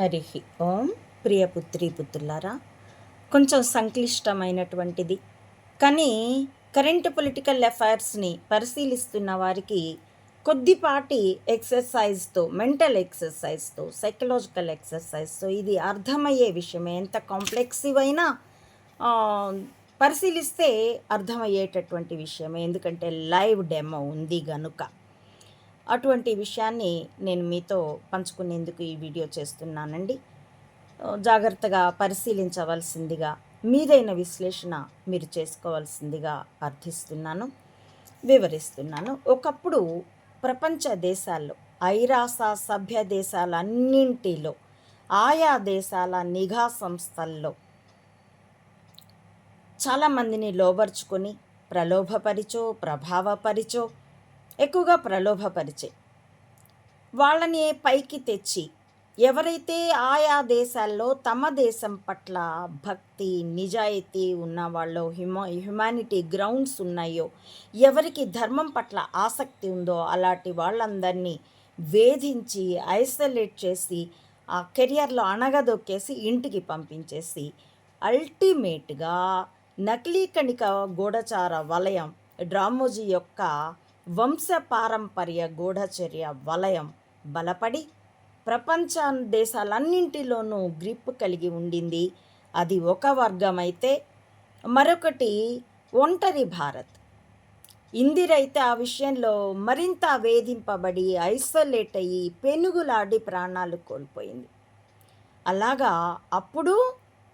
హరి ఓం ప్రియ పుత్రి పుత్రులారా కొంచెం సంక్లిష్టమైనటువంటిది. కానీ current political అఫైర్స్ని పరిశీలిస్తున్న వారికి కొద్దిపాటి ఎక్సర్సైజ్తో మెంటల్ ఎక్సర్సైజ్తో సైకలాజికల్ ఎక్సర్సైజ్తో ఇది అర్థమయ్యే విషయమే. ఎంత కాంప్లెక్సివ్ అయినా పరిశీలిస్తే అర్థమయ్యేటటువంటి విషయమే. ఎందుకంటే లైవ్ డెమో ఉంది గనుక. అటువంటి విషయాన్ని నేను మీతో పంచుకునేందుకు ఈ వీడియో చేస్తున్నానండి. జాగ్రత్తగా పరిశీలించవలసిందిగా మీదైన విశ్లేషణ మీరు చేసుకోవాల్సిందిగా అర్థిస్తున్నాను వివరిస్తున్నాను. ఒకప్పుడు ప్రపంచ దేశాల్లో ఐరాస సభ్య దేశాలన్నింటిలో ఆయా దేశాల నిఘా సంస్థల్లో చాలామందిని లోబర్చుకొని ప్రలోభపరిచో ప్రభావపరిచో ఎక్కువగా ప్రలోభపరిచే. వాళ్ళని పైకి తెచ్చి ఎవరైతే ఆయా దేశాల్లో తమ దేశం పట్ల భక్తి నిజాయితీ ఉన్న వాళ్ళు హ్యుమా హ్యుమానిటీ గ్రౌండ్స్ ఉన్నాయో ఎవరికి ధర్మం పట్ల ఆసక్తి ఉందో అలాంటి వాళ్ళందరినీ వేధించి ఐసోలేట్ చేసి ఆ కెరియర్లో అణగదొక్కేసి ఇంటికి పంపించేసి అల్టిమేట్గా నకిలీ కణిక గూఢచార వలయం డ్రామోజీ యొక్క వంశపారంపర్య గూఢచర్య వలయం బలపడి ప్రపంచ దేశాలన్నింటిలోనూ గ్రిప్ కలిగి ఉండింది. అది ఒక వర్గమైతే మరొకటి ఒంటరి భారత్. ఇందిరైతే ఆ విషయంలో మరింత వేధింపబడి ఐసోలేట్ అయ్యి పెనుగులాడి ప్రాణాలు కోల్పోయింది. అలాగా అప్పుడు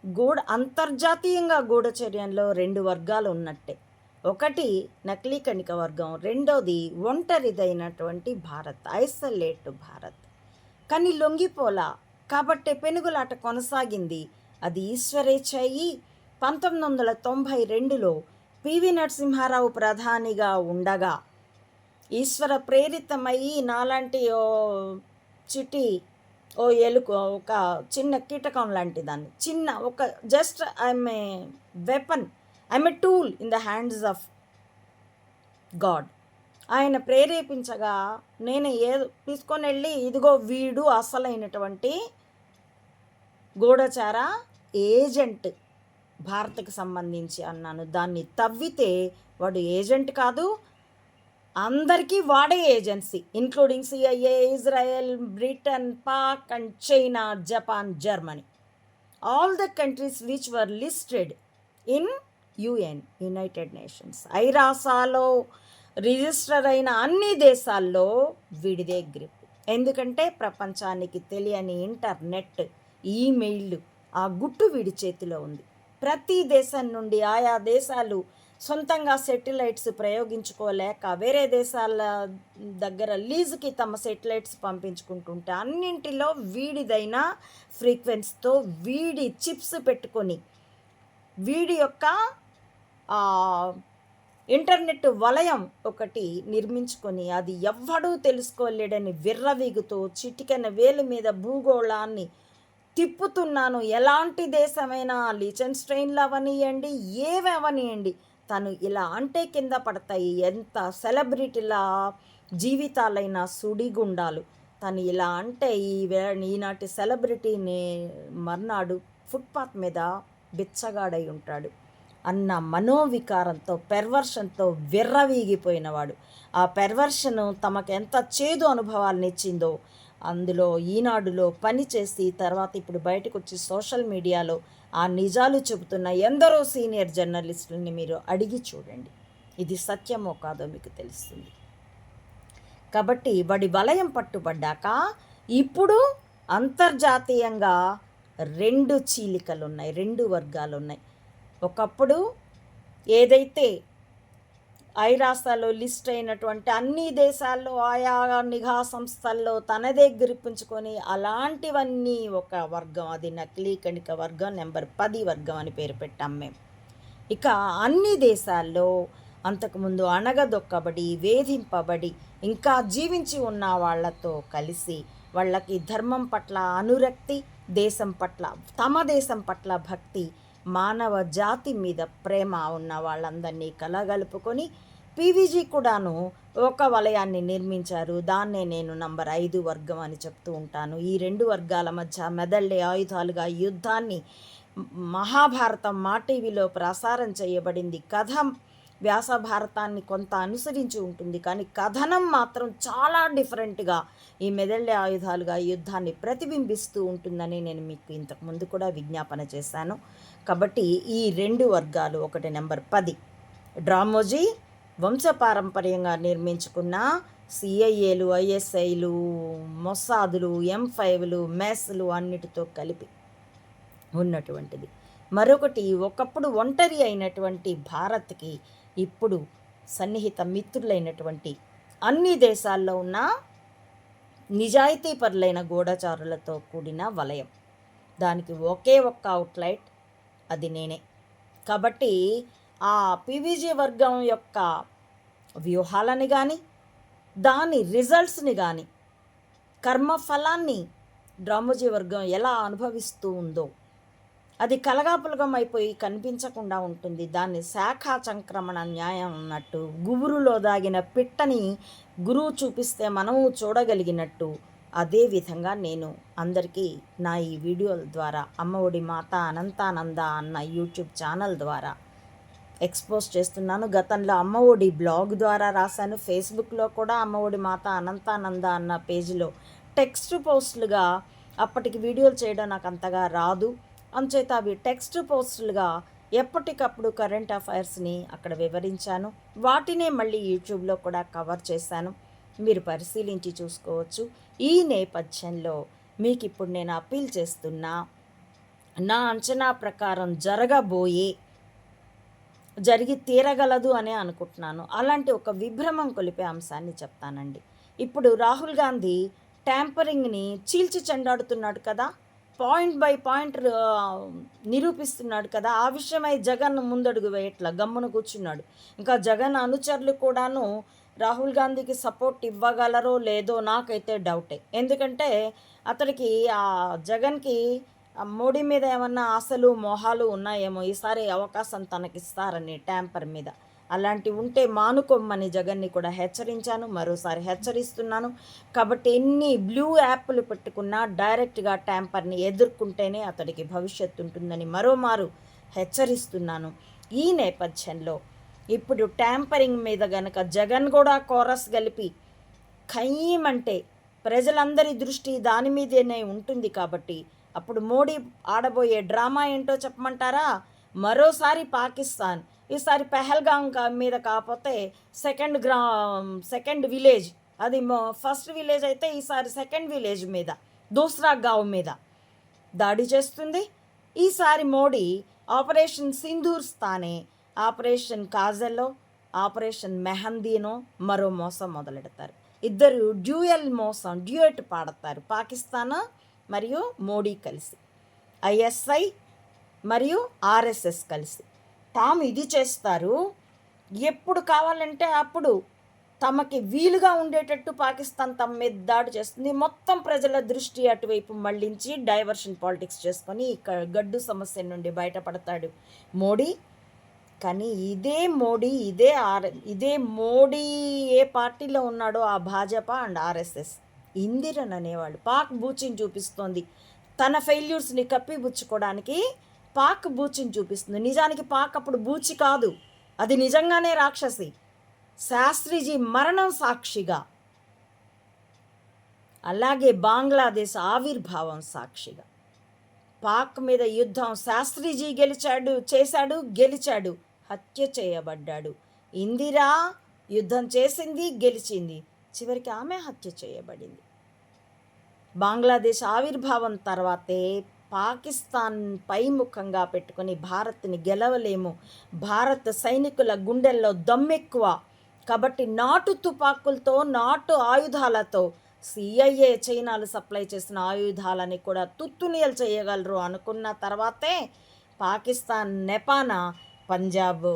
గూఢ అంతర్జాతీయంగా గూఢచర్యంలో రెండు వర్గాలు ఉన్నట్టే. ఒకటి నకిలీ కణిక వర్గం రెండోది ఒంటరిదైనటువంటి భారత్ ఐసోలేట్ భారత్. కానీ లొంగిపోలా కాబట్టే పెనుగులాట కొనసాగింది. అది ఈశ్వరేచ్ఛయి పంతొమ్మిది వందల తొంభై రెండులో పివి నరసింహారావు ప్రధానిగా ఉండగా ఈశ్వర ప్రేరితమయ్యి నాలాంటి ఓ చిటి ఓ ఎలుక ఒక చిన్న కీటకం లాంటి దాన్ని చిన్న ఒక just I'm a weapon I'm a tool in the hands of God. ఆయన ప్రేరేపించగా నేను ఏదో తీసుకొని వెళ్ళి ఇదిగో వీడు అసలైనటువంటి గూఢచార ఏజెంట్ భారత్కి సంబంధించి అన్నాను. దాన్ని తవ్వితే వాడు ఏజెంట్ కాదు అందరికీ వాడే agency including CIA Israel Britain Pak and China Japan Germany all the countries which were listed in UN United Nations. ఐరాసాలో register అయిన అన్ని దేశాల్లో వీడిదే గ్రిప్. ఎందుకంటే ప్రపంచానికి తెలియని ఇంటర్నెట్ ఈమెయిల్ ఆ గుట్టు వీడి చేతిలో ఉంది. ప్రతి దేశం నుండి ఆయా దేశాలు సొంతంగా సెటిలైట్స్ ప్రయోగించుకోలేక వేరే దేశాల దగ్గర లీజుకి తమ సెటిలైట్స్ పంపించుకుంటుంటే అన్నింటిలో వీడిదైన ఫ్రీక్వెన్సీతో వీడి చిప్స్ పెట్టుకొని వీడి యొక్క ఇంటర్నెట్ వలయం ఒకటి నిర్మించుకొని అది ఎవ్వడూ తెలుసుకోలేడని విర్రవీగుతూ చిటికెన వేలు మీద భూగోళాన్ని తిప్పుతున్నాను. ఎలాంటి దేశమైనా లిచన్ స్ట్రెయిన్లు అవనియండి ఏవి అవనియండి తను ఇలా అంటే కింద పడతాయి. ఎంత సెలబ్రిటీల జీవితాలైన సుడిగుండాలు. తను ఇలా అంటే ఈ ఈనాటి సెలబ్రిటీని మర్నాడు ఫుట్పాత్ మీద బిచ్చగాడై ఉంటాడు. అన్న మనోవికారంతో పెర్వర్షన్తో విర్రవీగిపోయినవాడు. ఆ పెర్వర్షను తమకు ఎంత చేదు అనుభవాలను ఇచ్చిందో అందులో ఈనాడులో పనిచేసి తర్వాత ఇప్పుడు బయటకు వచ్చి సోషల్ మీడియాలో ఆ నిజాలు చెబుతున్న ఎందరో సీనియర్ జర్నలిస్టులని మీరు అడిగి చూడండి. ఇది సత్యమో కాదో మీకు తెలుస్తుంది. కాబట్టి వాడి వలయం పట్టుబడ్డాక ఇప్పుడు అంతర్జాతీయంగా రెండు చీలికలు ఉన్నాయి రెండు వర్గాలు ఉన్నాయి ఒకప్పుడు ఏదైతే ఐరాసాలో లిస్ట్ అయినటువంటి అన్ని దేశాల్లో ఆయా నిఘా సంస్థల్లో తనదే గ్రిపించుకొని అలాంటివన్నీ ఒక వర్గం అది నకిలీ కణిక వర్గం నెంబర్ పది వర్గం అని పేరు పెట్టాం మేము ఇక అన్ని దేశాల్లో అంతకుముందు అణగదొక్కబడి వేధింపబడి ఇంకా జీవించి ఉన్న వాళ్ళతో కలిసి వాళ్ళకి ధర్మం పట్ల అనురక్తి దేశం పట్ల తమ దేశం పట్ల భక్తి మానవ జాతి మీద ప్రేమ ఉన్న వాళ్ళందరినీ కలగలుపుకొని పీవీజీ కూడాను ఒక వలయాన్ని నిర్మించారు. దాన్నే నేను నంబర్ ఐదు వర్గం అని చెప్తూ ఉంటాను. ఈ రెండు వర్గాల మధ్య మెదళ్ళే ఆయుధాలుగా యుద్ధాన్ని మహాభారతం మా టీవీలో ప్రసారం చేయబడింది. కథ వ్యాస భారతాన్ని కొంత అనుసరించి ఉంటుంది. కానీ కథనం మాత్రం చాలా డిఫరెంట్గా ఈ మెదళ్ళే ఆయుధాలుగా యుద్ధాన్ని ప్రతిబింబిస్తూ ఉంటుందని నేను మీకు ఇంతకుముందు కూడా విజ్ఞాపన చేశాను. కాబట్టి ఈ రెండు వర్గాలు ఒకటి నెంబర్ పది. డ్రామోజీ వంశపారంపర్యంగా నిర్మించుకున్న సిఐఏలు ఐఎస్ఐలు మొస్సాదులు ఎం ఫైవ్లు మెస్లు అన్నిటితో కలిపి ఉన్నటువంటిది. మరొకటి ఒకప్పుడు ఒంటరి అయినటువంటి భారత్కి ఇప్పుడు సన్నిహిత మిత్రులైనటువంటి అన్ని దేశాల్లో ఉన్న నిజాయితీపరులైన గూఢచారులతో కూడిన వలయం. దానికి ఒకే ఒక్క అవుట్లైట్ అది నేనే. కాబట్టి ఆ పీవీజీ వర్గం యొక్క వ్యూహాలని కానీ దాని రిజల్ట్స్ని కానీ కర్మఫలాన్ని డ్రామోజీ వర్గం ఎలా అనుభవిస్తూ ఉందో అది కలగాపులగం అయిపోయి కనిపించకుండా ఉంటుంది. దాన్ని శాఖా సంక్రమణ న్యాయం అన్నట్టు గుబురులో దాగిన పిట్టని గురువు చూపిస్తే మనము చూడగలిగినట్టు అదే విధంగా నేను అందరికీ నా ఈ వీడియోల ద్వారా అమ్మఒడి మాత అనంతానంద అన్న యూట్యూబ్ ఛానల్ ద్వారా ఎక్స్పోజ్ చేస్తున్నాను. గతంలో అమ్మఒడి బ్లాగ్ ద్వారా రాశాను. ఫేస్బుక్లో కూడా అమ్మఒడి మాత అనంతానంద అన్న పేజీలో టెక్స్ట్ పోస్టులుగా అప్పటికి వీడియోలు చేయడం నాకు అంతగా రాదు. అంచేత అవి టెక్స్ట్ పోస్టులుగా ఎప్పటికప్పుడు కరెంట్ అఫైర్స్ని అక్కడ వివరించాను. వాటినే మళ్ళీ యూట్యూబ్లో కూడా కవర్ చేశాను. మీరు పరిశీలించి చూసుకోవచ్చు. ఈ నేపథ్యంలో మీకు ఇప్పుడు నేను అప్పీల్ చేస్తున్నా నా అంచనా ప్రకారం జరగబోయే జరిగి తీరగలదు అనే అనుకుంటున్నాను. అలాంటి ఒక విభ్రమం కొలిపే అంశాన్ని చెప్తానండి. ఇప్పుడు రాహుల్ గాంధీ ట్యాంపరింగ్ని చీల్చి చెండాడుతున్నాడు కదా పాయింట్ బై పాయింట్ నిరూపిస్తున్నాడు కదా. ఆ విషయమై జగన్ ముందడుగు వేయట్ల గమ్మున కూర్చున్నాడు. ఇంకా జగన్ అనుచరులు కూడాను రాహుల్ గాంధీకి సపోర్ట్ ఇవ్వగలరో లేదో నాకైతే డౌటే. ఎందుకంటే అతడికి ఆ జగన్కి మోడీ మీద ఏమన్నా ఆశలు మోహాలు ఉన్నాయేమో ఈసారి అవకాశం తనకిస్తారని ట్యాంపర్ మీద. అలాంటివి ఉంటే మానుకోమ్మని జగన్ని కూడా హెచ్చరించాను మరోసారి హెచ్చరిస్తున్నాను. కాబట్టి ఎన్ని బ్లూ యాప్లు పెట్టుకున్నా డైరెక్ట్గా ట్యాంపర్ని ఎదుర్కొంటేనే అతడికి భవిష్యత్తు ఉంటుందని మరోమారు హెచ్చరిస్తున్నాను. ఈ నేపథ్యంలో ఇప్పుడు ట్యాంపరింగ్ మీద గనక జగన్ కూడా కోరస్ కలిపి ఖయ్యమంటే ప్రజలందరి దృష్టి దాని మీదనే ఉంటుంది కాబట్టి అప్పుడు మోడీ ఆడబోయే డ్రామా ఏంటో చెప్పమంటారా? మరోసారి పాకిస్తాన్ ఈసారి పెహల్గాం మీద కాకపోతే సెకండ్ గ్రా సెకండ్ విలేజ్. అది ఫస్ట్ విలేజ్ అయితే ఈసారి సెకండ్ విలేజ్ మీద దూసరా గావ్ మీద దాడి చేస్తుంది. ఈసారి మోడీ ఆపరేషన్ సింధూర్ స్థానే ఆపరేషన్ కాజల్లో ఆపరేషన్ మెహందీనో మరో మోసం మొదలెడతారు. ఇద్దరు డ్యూయల్ మోసం డ్యూయట్ పాడతారు పాకిస్తాన్ మరియు మోడీ కలిసి ఐఎస్ఐ మరియు ఆర్ఎస్ఎస్ కలిసి. తాము ఇది చేస్తారు. ఎప్పుడు కావాలంటే అప్పుడు తమకి వీలుగా ఉండేటట్టు పాకిస్తాన్ తమ మీద దాడి చేస్తుంది. మొత్తం ప్రజల దృష్టి అటువైపు మళ్ళించి డైవర్షన్ పాలిటిక్స్ చేసుకొని ఇక్కడ గడ్డు సమస్య నుండి బయటపడతాడు మోడీ. కానీ ఇదే మోడీ ఇదే ఆర్ ఇదే మోడీ ఏ పార్టీలో ఉన్నాడో ఆ భాజపా అండ్ ఆర్ఎస్ఎస్. ఇందిరన్ అనేవాళ్ళు పాక్ బూచిని చూపిస్తోంది. తన ఫెయిల్యూర్స్ని కప్పిపుచ్చుకోవడానికి పాక్ బూచిని చూపిస్తుంది. నిజానికి పాక్ అప్పుడు బూచి కాదు. అది నిజంగానే రాక్షసి. శాస్త్రిజీ మరణం సాక్షిగా. అలాగే బంగ్లాదేశ్ ఆవిర్భావం సాక్షిగా. పాక్ మీద యుద్ధం శాస్త్రిజీ గెలిచాడు చేశాడు గెలిచాడు హత్య చేయబడ్డాడు. ఇందిరా యుద్ధం చేసింది గెలిచింది. చివరికి ఆమె హత్య చేయబడింది. బంగ్లాదేశ్ ఆవిర్భావం తర్వాతే పాకిస్తాన్ పైముఖంగా పెట్టుకుని పెట్టుకొని భారత్ని గెలవలేము. భారత్ సైనికుల గుండెల్లో దమ్మెక్కువ. కాబట్టి నాటు తుపాకులతో నాటు ఆయుధాలతో సిఐఏ చైనాలు సప్లై చేసిన ఆయుధాలని కూడా తుత్తునియలు చేయగలరు అనుకున్న తర్వాతే పాకిస్తాన్ నెపాన పంజాబ్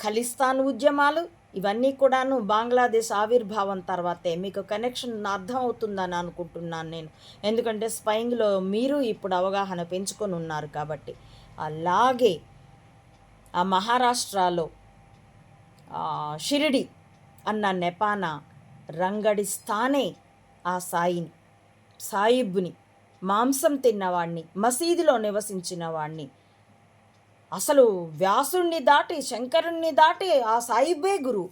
ఖలిస్తాన్ ఉద్యమాలు ఇవన్నీ కూడాను బంగ్లాదేశ్ ఆవిర్భావం తర్వాతే. మీకు కనెక్షన్ అర్థం అవుతుందని అనుకుంటున్నాను నేను. ఎందుకంటే స్పైంగ్లో మీరు ఇప్పుడు అవగాహన పెంచుకొని ఉన్నారు కాబట్టి. అలాగే ఆ మహారాష్ట్రలో షిరిడి అన్న నెపాన రంగడిస్తానే ఆ సాయిని సాయిబుని మాంసం తిన్నవాడిని మసీదులో నివసించిన వాడిని అసలు వ్యాసుణ్ణి దాటి శంకరుణ్ణి దాటి ఆ సాయిబే గురు.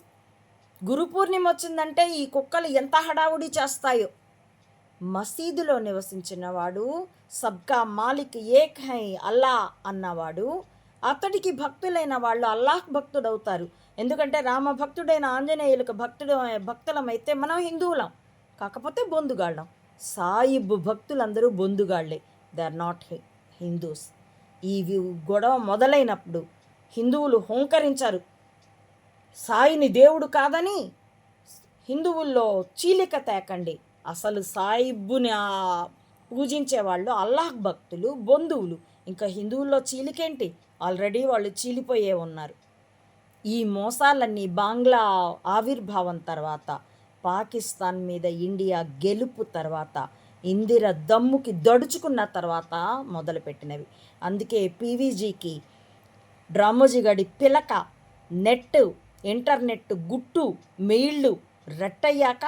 గురు పూర్ణిమ వచ్చిందంటే ఈ కుక్కలు ఎంత హడావుడి చేస్తాయో. మసీదులో నివసించిన వాడు సబ్కా మాలిక్ ఏక్ హై అల్లా అన్నవాడు అతడికి భక్తులైన వాళ్ళు అల్లాహ్ భక్తుడవుతారు. ఎందుకంటే రామ భక్తుడైన ఆంజనేయులకు భక్తుడు భక్తులమైతే మనం హిందువులం. కాకపోతే బొందుగాళ్ళం. సాయిబ్ భక్తులందరూ బొందుగాళ్ళే. They are not Hindus. ఈ గొడవ మొదలైనప్పుడు హిందువులు హుంకరించారు. సాయిని దేవుడు కాదని హిందువుల్లో చీలిక తేకండి. అసలు సాయిబ్బుని పూజించేవాళ్ళు పూజించే వాళ్ళు అల్లాహ్ భక్తులు బంధువులు. ఇంకా హిందువుల్లో చీలికేంటి? ఆల్రెడీ వాళ్ళు చీలిపోయే ఉన్నారు. ఈ మోసాలన్నీ బంగ్లా ఆవిర్భావం తర్వాత పాకిస్తాన్ మీద ఇండియా గెలుపు తర్వాత ఇందిర దమ్ముకి దడుచుకున్న తర్వాత మొదలుపెట్టినవి. అందుకే పీవీజీకి డ్రామోజీగడి పిలక నెట్ ఇంటర్నెట్ గుట్టు మెయిళ్ళు రెట్టయ్యాక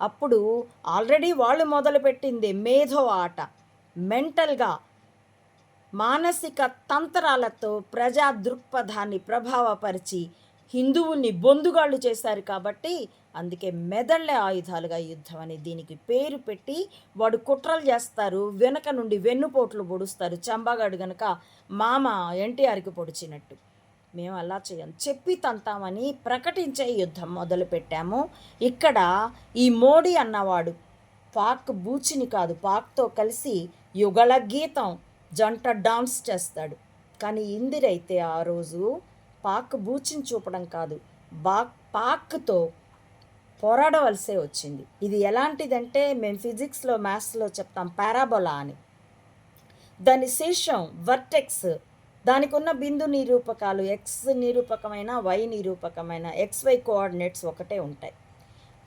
అప్పుడు ఆల్రెడీ వాళ్ళు మొదలుపెట్టింది మేధో ఆట. మెంటల్గా మానసిక తంత్రాలతో ప్రజా దృక్పథాన్ని ప్రభావపరిచి హిందువుల్ని బొందుగాళ్ళు చేశారు కాబట్టి అందుకే మెదళ్ళే ఆయుధాలుగా యుద్ధం అని దీనికి పేరు పెట్టి వాడు కుట్రలు చేస్తారు వెనక నుండి వెన్నుపోట్లు పొడుస్తారు. చంబాగాడు గనక మామ ఎన్టీఆర్కి పొడిచినట్టు. మేము అలా చేయం చెప్పి తంతామని ప్రకటించే యుద్ధం మొదలుపెట్టాము. ఇక్కడ ఈ మోడీ అన్నవాడు పాక్ బూచిని కాదు పాక్తో కలిసి యుగళ గీతం జంట డాన్స్ చేస్తాడు. కానీ ఇందిరైతే ఆ రోజు పాక్ బూచిని చూపడం కాదు బా పాక్తో పోరాడవలసే వచ్చింది. ఇది ఎలాంటిదంటే మేము ఫిజిక్స్లో మ్యాథ్స్లో చెప్తాం పారాబోలా అని. దాని శీర్షం వర్టెక్స్. దానికి ఉన్న బిందు నిరూపకాలు ఎక్స్ నిరూపకమైన వై నిరూపకమైన ఎక్స్ వై కోఆర్డినేట్స్ ఒకటే ఉంటాయి.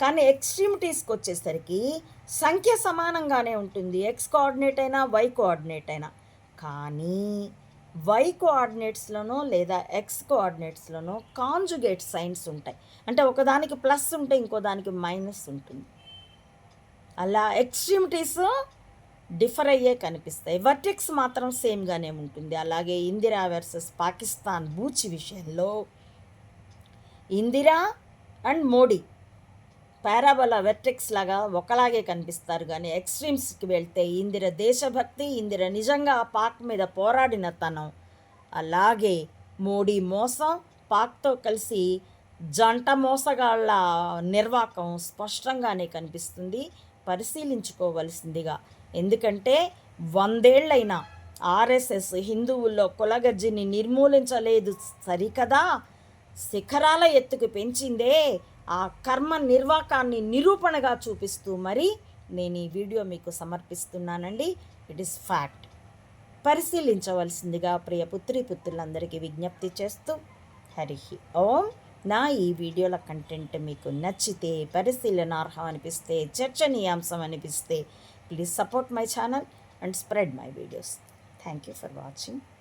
కానీ ఎక్స్ట్రీమిటీస్కి వచ్చేసరికి సంఖ్య సమానంగానే ఉంటుంది. ఎక్స్ కోఆర్డినేట్ అయినా వై కోఆర్డినేట్ అయినా. కానీ వై కోఆర్డినేట్స్లోనో లేదా ఎక్స్ కోఆర్డినేట్స్లోనో కాంజుగేట్ సైన్స్ ఉంటాయి. అంటే ఒకదానికి ప్లస్ ఉంటే ఇంకో దానికి మైనస్ ఉంటుంది. అలా ఎక్స్ట్రీమిటీస్ డిఫర్ అయ్యే కనిపిస్తాయి. వర్టెక్స్ మాత్రం సేమ్గానే ఉంటుంది. అలాగే ఇందిరా వర్సెస్ పాకిస్తాన్ బూచి విషయంలో Indira and Modi parabola vertex లాగా ఒకలాగే కనిపిస్తారు కానీ ఎక్స్ట్రీమ్స్కి వెళ్తే ఇందిర దేశభక్తి ఇందిర నిజంగా పాక్ మీద పోరాడిన తనం. అలాగే మోడీ మోసం పాక్తో కలిసి జంట మోసగాళ్ళ నిర్వాకం స్పష్టంగానే కనిపిస్తుంది పరిశీలించుకోవలసిందిగా. ఎందుకంటే వందేళ్ళైనా ఆర్ఎస్ఎస్ హిందువుల్లో కులగజ్జిని నిర్మూలించలేదు సరికదా? శిఖరాల ఎత్తుకు పెంచిందే ఆ కర్మ నిర్వాకాన్ని నిరూపణగా చూపిస్తూ మరి నేను ఈ వీడియో మీకు సమర్పిస్తున్నానండి. ఇట్ ఈస్ ఫ్యాక్ట్ పరిశీలించవలసిందిగా ప్రియ పుత్రి పుత్రులందరికీ విజ్ఞప్తి చేస్తూ హరి ఓం. నా ఈ వీడియోల కంటెంట్ మీకు నచ్చితే పరిశీలనార్హం అనిపిస్తే చర్చనీయాంశం అనిపిస్తే please support my channel and spread my videos thank you for watching